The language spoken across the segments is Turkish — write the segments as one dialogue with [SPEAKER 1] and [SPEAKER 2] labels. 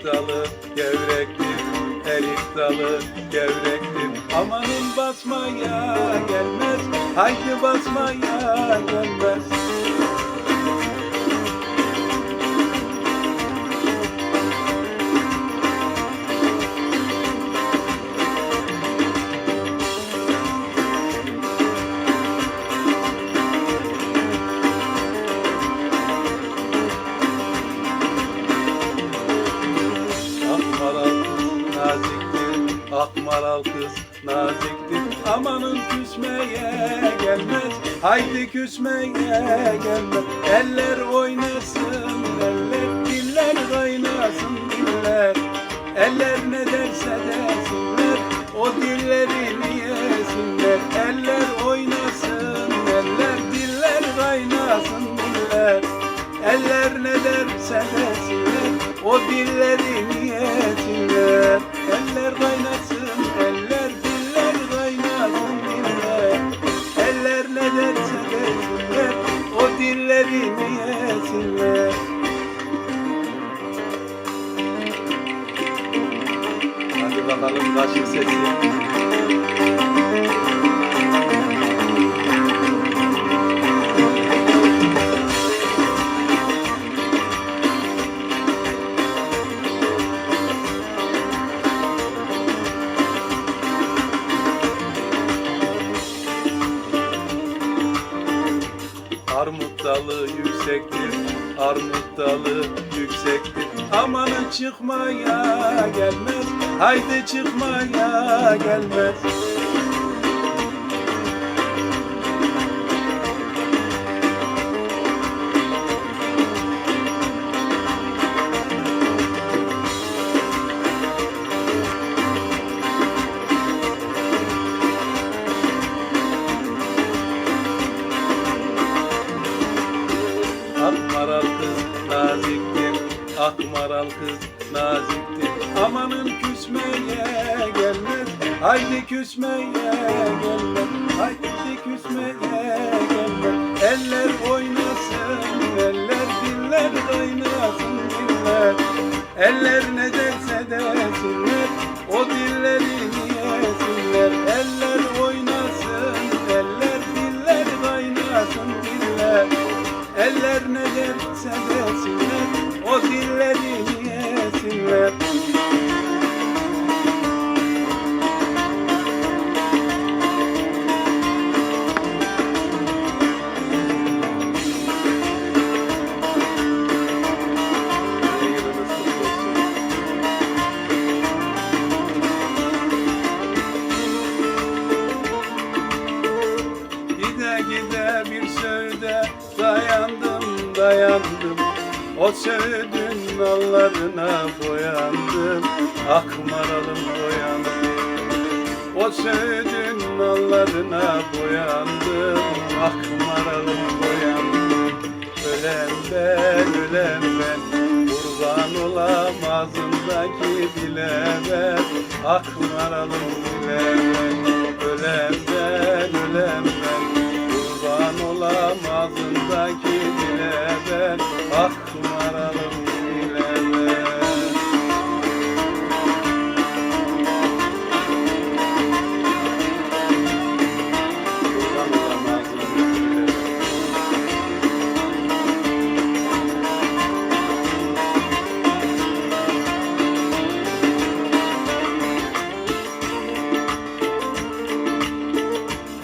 [SPEAKER 1] Erik dalı gevrektir, erik dalı gevrektir. Amanın basmaya gelmez, haydi basmaya gelmez. Akmaral kız naziktir. Amanın küsmeye gelmez, haydi küsmeye gelmez. Eller oynasın, eller, diller kaynasın diller. Eller ne derse desinler, o dillerini yesinler. Eller oynasın, eller, diller kaynasın diller. Eller ne derse desinler, o dillerini yesinler. Eller kaynasın, o dillerini yesinler. Hadi bakalım kaşık sesi. Armut dalı yüksektir, armut dalı yüksektir. Amanın çıkmaya gelmez, haydi çıkmaya gelmez. Akmaral kız naziktir. Amanın küsmeye gelmez, haydi küsmeye gelmez, haydi küsmeye gelmez. Eller oynasın, eller diller kaynasın diller. Eller ne bir söğüde dayandım dayandım. O söğüdün nallarına boyandım. Akmaralım boyandım. O söğüdün nallarına boyandım. Akmaralım boyandım. Ölen ben ölen ben. Kurban olam ağzımdaki dile ben. Akmaralım dile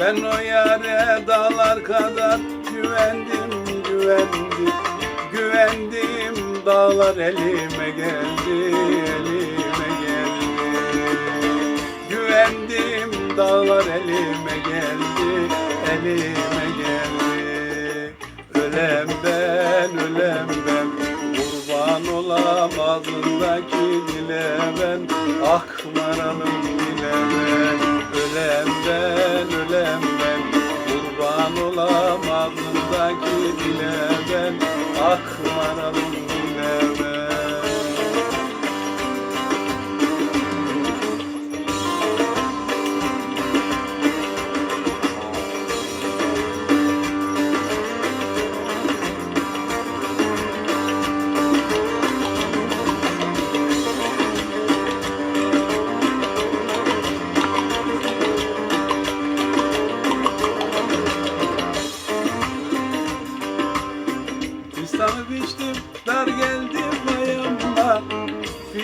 [SPEAKER 1] Ben o yare dağlar kadar güvendim, güvendim. Güvendim dağlar elime geldi, elime geldi. Güvendim dağlar elime geldi, elime geldi. Ölem ben, ölem ben. Kurban olam ağzındaki dile ben. Akmaralım dile ben. Ölem ben, ölem Akmaralım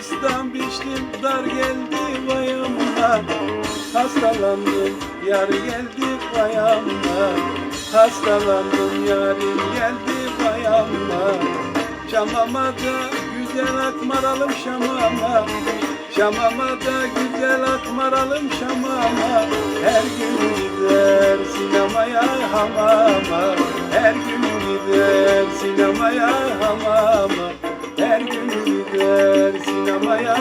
[SPEAKER 1] geçtim dar geldi vay amma Hastalandım yar geldi vay amma Hastalandım yarim geldi vay amma Şamama da güzel akmaralım şamama. Şamama da güzel akmaralım şamama. Her gün gider sinemaya hamama. Her gün gider sinemaya hamama. Her gün gider sinemaya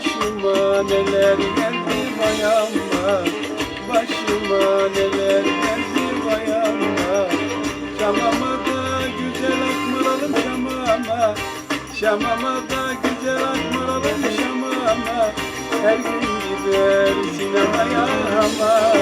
[SPEAKER 1] Başıma neler geldi vay amma Başıma neler geldi vay amma Şamama da güzel akmaralım şamama Şamama da güzel akmaralım şamama Her gün gider sinemaya hamama